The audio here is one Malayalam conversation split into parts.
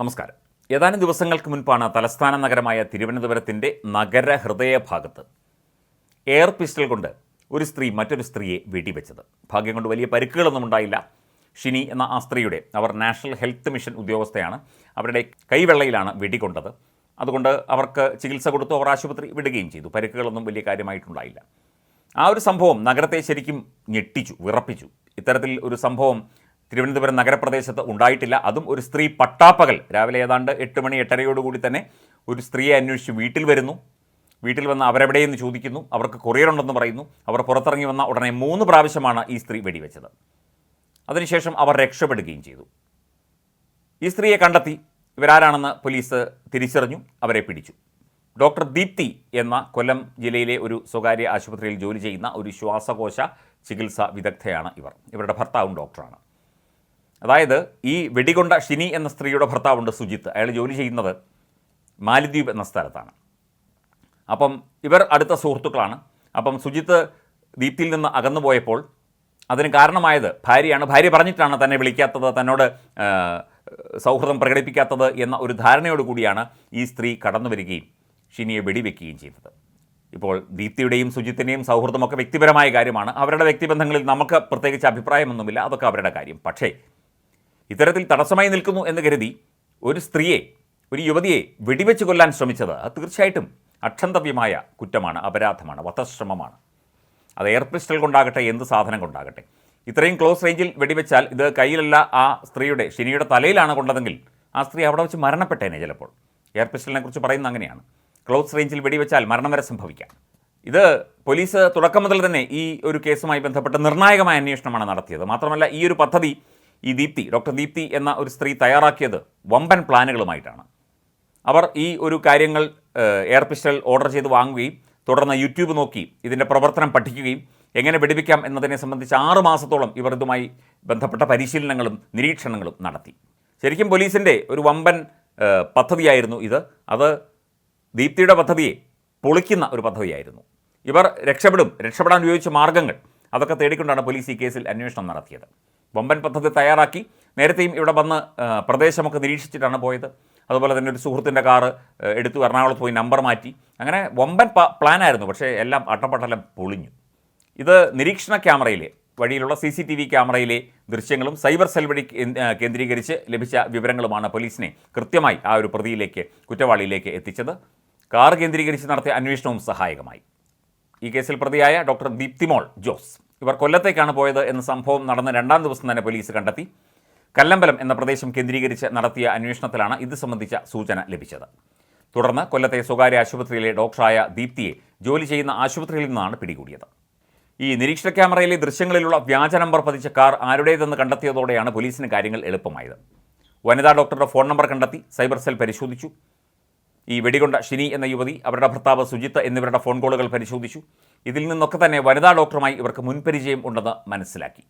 നമസ്കാരം. ഏതാനും ദിവസങ്ങൾക്ക് മുൻപാണ് തലസ്ഥാന നഗരമായ തിരുവനന്തപുരത്തിന്റെ നഗര ഹൃദയഭാഗത്ത് എയർ പിസ്റ്റൽ കൊണ്ട് ഒരു സ്ത്രീ മറ്റൊരു സ്ത്രീയെ വെടിവെച്ചത്. ഭാഗ്യം കൊണ്ട് വലിയ പരിക്കുകളൊന്നും ഉണ്ടായില്ല. ഷിനി എന്ന ആ സ്ത്രീയുടെ അവർ നാഷണൽ ഹെൽത്ത് മിഷൻ ഉദ്യോഗസ്ഥയാണ്. അവരുടെ കൈവെള്ളയിലാണ് വെടികൊണ്ടത് അതുകൊണ്ട് അവർക്ക് ചികിത്സ കൊടുത്തു അവർ ആശുപത്രി വിടുകയും ചെയ്തു. പരിക്കുകളൊന്നും വലിയ കാര്യമായിട്ടുണ്ടായില്ല. ആ ഒരു സംഭവം നഗരത്തെ ശരിക്കും ഞെട്ടിച്ചു വിറപ്പിച്ചു. ഇത്തരത്തിൽ ഒരു സംഭവം തിരുവനന്തപുരം നഗരപ്രദേശത്ത് ഉണ്ടായിട്ടില്ല. അതും ഒരു സ്ത്രീ പട്ടാപ്പകൽ. രാവിലെ ഏതാണ്ട് എട്ട് മണി എട്ടരയോടുകൂടി തന്നെ ഒരു സ്ത്രീയെ അന്വേഷിച്ച് വീട്ടിൽ വരുന്നു. വീട്ടിൽ വന്ന് അവരെവിടെയെന്ന് ചോദിക്കുന്നു. അവർക്ക് കൊറിയർ ഉണ്ടെന്ന് പറയുന്നു. അവർ പുറത്തിറങ്ങി വന്ന ഉടനെ മൂന്ന് പ്രാവശ്യമാണ് ഈ സ്ത്രീ വെടിവെച്ചത്. അതിനുശേഷം അവർ രക്ഷപ്പെടുകയും ചെയ്തു. ഈ സ്ത്രീയെ കണ്ടെത്തി. ഇവരാരാണെന്ന് പോലീസ് തിരിച്ചറിഞ്ഞു. അവരെ പിടിച്ചു. ഡോക്ടർ ദീപ്തി എന്ന കൊല്ലം ജില്ലയിലെ ഒരു സ്വകാര്യ ആശുപത്രിയിൽ ജോലി ചെയ്യുന്ന ഒരു ശ്വാസകോശ ചികിത്സാ വിദഗ്ധയാണ് ഇവർ. ഇവരുടെ ഭർത്താവും ഡോക്ടറാണ്. അതായത് ഈ വെടികൊണ്ട ഷിനി എന്ന സ്ത്രീയുടെ ഭർത്താവുണ്ട് സുജിത്ത്. അയാൾ ജോലി ചെയ്യുന്നത് മാലിദ്വീപ് എന്ന സ്ഥലത്താണ്. അപ്പം ഇവർ അടുത്ത സുഹൃത്തുക്കളാണ്. അപ്പം സുജിത്ത് ദീപ്തിയിൽ നിന്ന് അകന്നു പോയപ്പോൾ അതിന് കാരണമായത് ഭാര്യയാണ്. ഭാര്യ പറഞ്ഞിട്ടാണ് തന്നെ വിളിക്കാത്തത് തന്നോട് സൗഹൃദം പ്രകടിപ്പിക്കാത്തത് എന്ന ഒരു ധാരണയോട് കൂടിയാണ് ഈ സ്ത്രീ കടന്നു വരികയും ഷിനിയെ വെടിവെക്കുകയും ചെയ്തത്. ഇപ്പോൾ ദീപ്തിയുടെയും സുജിത്തിന്റെയും സൗഹൃദമൊക്കെ വ്യക്തിപരമായ കാര്യമാണ്. അവരുടെ വ്യക്തിബന്ധങ്ങളിൽ നമുക്ക് പ്രത്യേകിച്ച് അഭിപ്രായമൊന്നുമില്ല. അതൊക്കെ അവരുടെ കാര്യം. പക്ഷേ ഇത്തരത്തിൽ തടസ്സമായി നിൽക്കുന്നു എന്ന് കരുതി ഒരു സ്ത്രീയെ ഒരു യുവതിയെ വെടിവെച്ച് കൊല്ലാൻ ശ്രമിച്ചത് അത് തീർച്ചയായിട്ടും അക്ഷന്തവ്യമായ കുറ്റമാണ് അപരാധമാണ് വധശ്രമമാണ്. അത് എയർ പിസ്റ്റൽ കൊണ്ടാകട്ടെ എന്ത് സാധനം കൊണ്ടാകട്ടെ. ഇത്രയും ക്ലോസ് റേഞ്ചിൽ വെടിവെച്ചാൽ ഇത് കയ്യിലല്ല ആ സ്ത്രീയുടെ ശനിയുടെ തലയിലാണ് കൊണ്ടതെങ്കിൽ ആ സ്ത്രീ അവിടെ വെച്ച് മരണപ്പെട്ടേനെ ചിലപ്പോൾ. എയർ പിസ്റ്റലിനെ കുറിച്ച് പറയുന്നത് അങ്ങനെയാണ്. ക്ലോസ് റേഞ്ചിൽ വെടിവെച്ചാൽ മരണം വരെ സംഭവിക്കാം. ഇത് പോലീസ് തുടക്കം മുതൽ തന്നെ ഈ ഒരു കേസുമായി ബന്ധപ്പെട്ട് നിർണായകമായ അന്വേഷണമാണ് നടത്തിയത്. മാത്രമല്ല ഈ ഒരു പദ്ധതി ഈ ദീപ്തി ഡോക്ടർ ദീപ്തി എന്ന ഒരു സ്ത്രീ തയ്യാറാക്കിയത് വമ്പൻ പ്ലാനുകളുമായിട്ടാണ്. അവർ ഈ ഒരു കാര്യങ്ങൾ എയർ പിസ്റ്റൽ ഓർഡർ ചെയ്ത് വാങ്ങുകയും തുടർന്ന് യൂട്യൂബ് നോക്കി ഇതിന്റെ പ്രവർത്തനം പഠിക്കുകയും എങ്ങനെ വെടിവെക്കാം എന്നതിനെ സംബന്ധിച്ച് ആറ് മാസത്തോളം ഇവർ ഇതുമായി ബന്ധപ്പെട്ട പരിശീലനങ്ങളും നിരീക്ഷണങ്ങളും നടത്തി. ശരിക്കും പോലീസിന്റെ ഒരു വമ്പൻ പദ്ധതിയായിരുന്നു ഇത്. അത് ദീപ്തിയുടെ പദ്ധതിയെ പൊളിക്കുന്ന ഒരു പദ്ധതിയായിരുന്നു. ഇവർ രക്ഷപ്പെടും രക്ഷപ്പെടാൻ ഉപയോഗിച്ച മാർഗങ്ങൾ അതൊക്കെ തേടിക്കൊണ്ടാണ് പോലീസ് ഈ കേസിൽ അന്വേഷണം നടത്തിയത്. വമ്പൻ പദ്ധതി തയ്യാറാക്കി. നേരത്തെയും ഇവിടെ വന്ന് പ്രദേശമൊക്കെ നിരീക്ഷിച്ചിട്ടാണ് പോയത്. അതുപോലെ തന്നെ ഒരു സുഹൃത്തിന്റെ കാറ് എടുത്തു എറണാകുളത്ത് പോയി നമ്പർ മാറ്റി. അങ്ങനെ വമ്പൻ പ്ലാനായിരുന്നു പക്ഷേ എല്ലാം അട്ടപ്പട്ടെല്ലാം പൊളിഞ്ഞു. ഇത് നിരീക്ഷണ ക്യാമറയിലെ വഴിയിലുള്ള സി സി ടി വി ക്യാമറയിലെ ദൃശ്യങ്ങളും സൈബർ സെൽ വഴി കേന്ദ്രീകരിച്ച് ലഭിച്ച വിവരങ്ങളുമാണ് പോലീസിനെ കൃത്യമായി ആ ഒരു പ്രതിയിലേക്ക് കുറ്റവാളിയിലേക്ക് എത്തിച്ചത്. കാർ കേന്ദ്രീകരിച്ച് നടത്തിയ അന്വേഷണവും സഹായകമായി. ഈ കേസിൽ പ്രതിയായ ഡോക്ടർ ദീപ്തിമോൾ ജോസ്. ഇവർ കൊല്ലത്തേക്കാണ് പോയത് എന്ന സംഭവം നടന്ന രണ്ടാം ദിവസം തന്നെ പോലീസ് കണ്ടെത്തി. കല്ലമ്പലം എന്ന പ്രദേശം കേന്ദ്രീകരിച്ച് നടത്തിയ അന്വേഷണത്തിലാണ് ഇത് സംബന്ധിച്ച സൂചന ലഭിച്ചത്. തുടർന്ന് കൊല്ലത്തെ സ്വകാര്യ ആശുപത്രിയിലെ ഡോക്ടറായ ദീപ്തിയെ ജോലി ചെയ്യുന്ന ആശുപത്രിയിൽ നിന്നാണ് പിടികൂടിയത്. ഈ നിരീക്ഷണ ക്യാമറയിലെ ദൃശ്യങ്ങളിലുള്ള വ്യാജ നമ്പർ പതിച്ച കാർ ആരുടേതെന്ന് കണ്ടെത്തിയതോടെയാണ് പോലീസിന് കാര്യങ്ങൾ എളുപ്പമായത്. വനിതാ ഡോക്ടറുടെ ഫോൺ നമ്പർ കണ്ടെത്തി സൈബർ സെൽ പരിശോധിച്ചു. ഈ വെടികൊണ്ട ഷിനി എന്ന യുവതി അവരുടെ ഭർത്താവ് സുജിത്ത് എന്നിവരുടെ ഫോൺ കോളുകൾ പരിശോധിച്ചു. ഇതിൽ നിന്നൊക്കെ തന്നെ വനിതാ ഡോക്ടറുമായി ഇവർക്ക് മുൻപരിചയം ഉണ്ടെന്ന് മനസ്സിലാക്കി.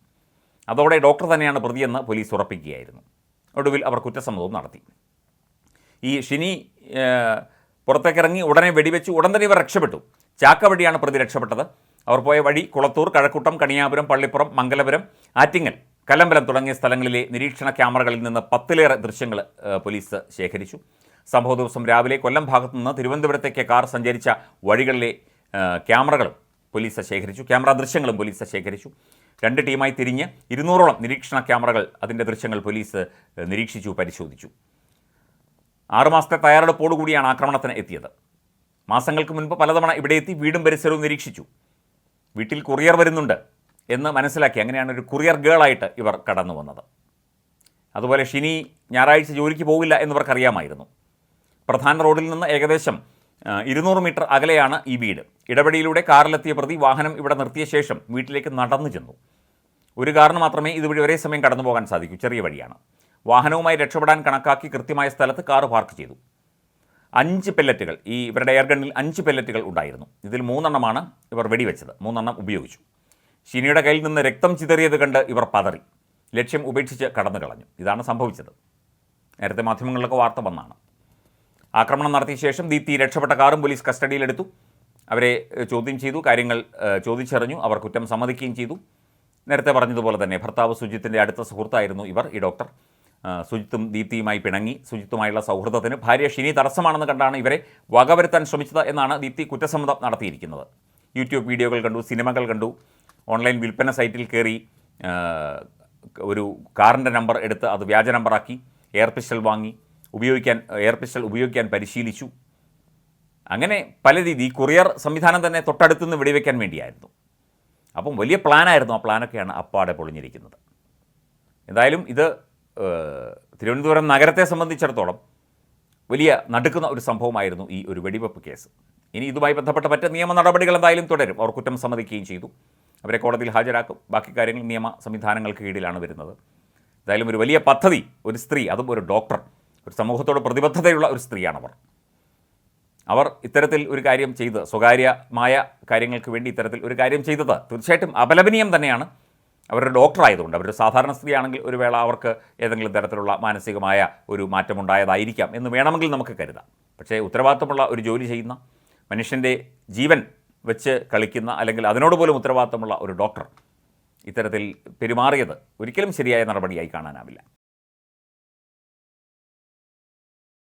അതോടെ ഡോക്ടർ തന്നെയാണ് പ്രതിയെന്ന് പോലീസ് ഉറപ്പിക്കുകയായിരുന്നു. ഒടുവിൽ അവർ കുറ്റസമ്മതവും നടത്തി. ഈ ഷിനി പുറത്തേക്ക് പുറത്തേക്കിറങ്ങി ഉടനെ വെടിവെച്ച് ഉടൻ തന്നെ ഇവർ രക്ഷപ്പെട്ടു. ചാക്ക വഴിയാണ് പ്രതി രക്ഷപ്പെട്ടത്. അവർ പോയ വഴി കുളത്തൂർ കഴക്കൂട്ടം കണിയാപുരം പള്ളിപ്പുറം മംഗലപുരം ആറ്റിങ്ങൽ കലമ്പലം തുടങ്ങിയ സ്ഥലങ്ങളിലെ നിരീക്ഷണ ക്യാമറകളിൽ നിന്ന് പത്തിലേറെ ദൃശ്യങ്ങൾ പോലീസ് ശേഖരിച്ചു. സംഭവ ദിവസം രാവിലെ കൊല്ലം ഭാഗത്തുനിന്ന് തിരുവനന്തപുരത്തേക്ക് കാർ സഞ്ചരിച്ച വഴികളിലെ ക്യാമറകളും പോലീസ് ശേഖരിച്ചു. ക്യാമറ ദൃശ്യങ്ങളും പോലീസ് ശേഖരിച്ചു. രണ്ട് ടീമായി തിരിഞ്ഞ് ഇരുന്നൂറോളം നിരീക്ഷണ ക്യാമറകൾ അതിന്റെ ദൃശ്യങ്ങൾ പോലീസ് നിരീക്ഷിച്ചു പരിശോധിച്ചു. ആറുമാസത്തെ തയ്യാറെടുപ്പോടുകൂടിയാണ് ആക്രമണത്തിന് എത്തിയത്. മാസങ്ങൾക്ക് മുൻപ് പലതവണ ഇവിടെ എത്തി വീടും പരിസരവും നിരീക്ഷിച്ചു. വീട്ടിൽ കുറിയർ വരുന്നുണ്ട് എന്ന് മനസ്സിലാക്കി അങ്ങനെയാണ് ഒരു കുറിയർ ഗേളായിട്ട് ഇവർ കടന്നു വന്നത്. അതുപോലെ ഷിനി ഞായറാഴ്ച ജോലിക്ക് പോകില്ല എന്നിവർക്കറിയാമായിരുന്നു. പ്രധാന റോഡിൽ നിന്ന് ഏകദേശം ഇരുന്നൂറ് മീറ്റർ അകലെയാണ് ഈ വീട്. ഇടപെടിയിലൂടെ കാറിലെത്തിയ പ്രതി വാഹനം ഇവിടെ നിർത്തിയ ശേഷം വീട്ടിലേക്ക് നടന്നു ചെന്നു. ഒരു കാറിന് മാത്രമേ ഇതുവഴി ഒരേ സമയം കടന്നു പോകാൻ സാധിക്കൂ. ചെറിയ വഴിയാണ്. വാഹനവുമായി രക്ഷപ്പെടാൻ കണക്കാക്കി കൃത്യമായ സ്ഥലത്ത് കാറ് പാർക്ക് ചെയ്തു. അഞ്ച് പെല്ലറ്റുകൾ ഈ ഇവരുടെ എയർഗണ്ണിൽ അഞ്ച് പെല്ലറ്റുകൾ ഉണ്ടായിരുന്നു. ഇതിൽ മൂന്നെണ്ണമാണ് ഇവർ വെടിവെച്ചത്. മൂന്നെണ്ണം ഉപയോഗിച്ചു. ഷിനിയുടെ കയ്യിൽ നിന്ന് രക്തം ചിതറിയത് കണ്ട് ഇവർ പതറി. ലക്ഷ്യം ഉപേക്ഷിച്ച് കടന്നു കളഞ്ഞു ഇതാണ് സംഭവിച്ചത്. നേരത്തെ മാധ്യമങ്ങളിലൊക്കെ വാർത്ത വന്നാണ്. ആക്രമണം നടത്തിയ ശേഷം ദീപ്തി രക്ഷപ്പെട്ട കാറും പോലീസ് കസ്റ്റഡിയിലെടുത്തു. അവരെ ചോദ്യം ചെയ്തു. കാര്യങ്ങൾ ചോദിച്ചറിഞ്ഞു. അവർ കുറ്റം സമ്മതിക്കുകയും ചെയ്തു. നേരത്തെ പറഞ്ഞതുപോലെ തന്നെ ഭർത്താവ് സുജിത്തിന്റെ അടുത്ത സുഹൃത്തായിരുന്നു ഇവർ ഈ ഡോക്ടർ. സുജിത്തും ദീപ്തിയുമായി പിണങ്ങി. സുജിത്തുമായുള്ള സൗഹൃദത്തിന് ഭാര്യ ഷിനി തടസ്സമാണെന്ന് കണ്ടാണ് ഇവരെ വകവരുത്താൻ ശ്രമിച്ചത് എന്നാണ് ദീപ്തി കുറ്റസമ്മതം നടത്തിയിരിക്കുന്നത്. യൂട്യൂബ് വീഡിയോകൾ കണ്ടു സിനിമകൾ കണ്ടു. ഓൺലൈൻ വിൽപ്പന സൈറ്റിൽ കയറി ഒരു കാറിന്റെ നമ്പർ എടുത്ത് അത് വ്യാജ നമ്പറാക്കി എയർ പിസ്റ്റൽ വാങ്ങി. ഉപയോഗിക്കാൻ എയർ പിസ്റ്റൽ ഉപയോഗിക്കാൻ പരിശീലിച്ചു. അങ്ങനെ പല രീതി ഈ കൊറിയർ സംവിധാനം തന്നെ തൊട്ടടുത്തുനിന്ന് വെടിവെക്കാൻ വേണ്ടിയായിരുന്നു. അപ്പം വലിയ പ്ലാനായിരുന്നു ആ പ്ലാനൊക്കെയാണ് അപ്പാടെ പൊളിഞ്ഞിരിക്കുന്നത്. എന്തായാലും ഇത് തിരുവനന്തപുരം നഗരത്തെ സംബന്ധിച്ചിടത്തോളം വലിയ നടുക്കുന്ന ഒരു സംഭവമായിരുന്നു ഈ ഒരു വെടിവെപ്പ് കേസ്. ഇനി ഇതുമായി ബന്ധപ്പെട്ട മറ്റ് നിയമ നടപടികൾ എന്തായാലും തുടരും. അവർ കുറ്റം സമ്മതിക്കുകയും ചെയ്തു. അവരെ കോടതിയിൽ ഹാജരാക്കും. ബാക്കി കാര്യങ്ങൾ നിയമ സംവിധാനങ്ങൾക്ക് കീഴിലാണ് വരുന്നത്. എന്തായാലും ഒരു വലിയ പദ്ധതി ഒരു സ്ത്രീ അതും ഒരു ഡോക്ടർ ഒരു സമൂഹത്തോട് പ്രതിബദ്ധതയുള്ള ഒരു സ്ത്രീയാണവർ. അവർ ഇത്തരത്തിൽ ഒരു കാര്യം ചെയ്ത് സ്വകാര്യമായ കാര്യങ്ങൾക്ക് വേണ്ടി ഇത്തരത്തിൽ ഒരു കാര്യം ചെയ്തത് തീർച്ചയായിട്ടും അപലപനീയം തന്നെയാണ്. അവരുടെ ഡോക്ടറായതുകൊണ്ട് അവരൊരു സാധാരണ സ്ത്രീയാണെങ്കിൽ ഒരു വേള അവർക്ക് ഏതെങ്കിലും തരത്തിലുള്ള മാനസികമായ ഒരു മാറ്റമുണ്ടായതായിരിക്കാം എന്ന് വേണമെങ്കിൽ നമുക്ക് കരുതാം. പക്ഷേ ഉത്തരവാദിത്തമുള്ള ഒരു ജോലി ചെയ്യുന്ന മനുഷ്യന്റെ ജീവൻ വെച്ച് കളിക്കുന്ന അല്ലെങ്കിൽ അതിനോട് പോലും ഉത്തരവാദിത്തമുള്ള ഒരു ഡോക്ടർ ഇത്തരത്തിൽ പെരുമാറിയത് ഒരിക്കലും ശരിയായ നടപടിയായി കാണാനാവില്ല.